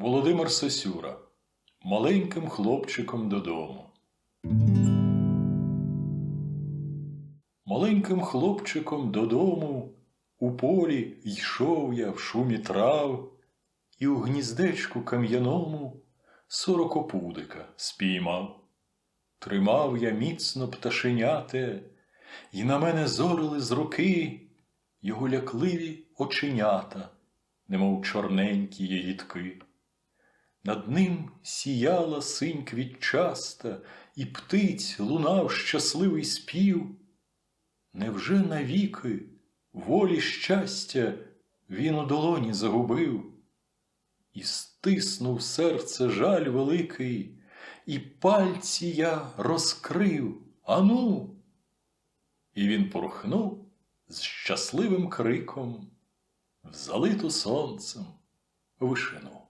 Володимир Сосюра Маленьким хлопчиком додому. Маленьким хлопчиком додому у полі йшов я в шумі трав, і у гніздечку кам'яному сорокопудика спіймав. Тримав я міцно пташеняте, і на мене зорили з руки його лякливі оченята, немов чорненькі яїтки. Над ним сіяла синь квітчаста, і птиць лунав щасливий спів. Невже навіки волі щастя він у долоні загубив? І стиснув серце жаль великий, і пальці я розкрив, ану. І він порхнув з щасливим криком в залиту сонцем вишину.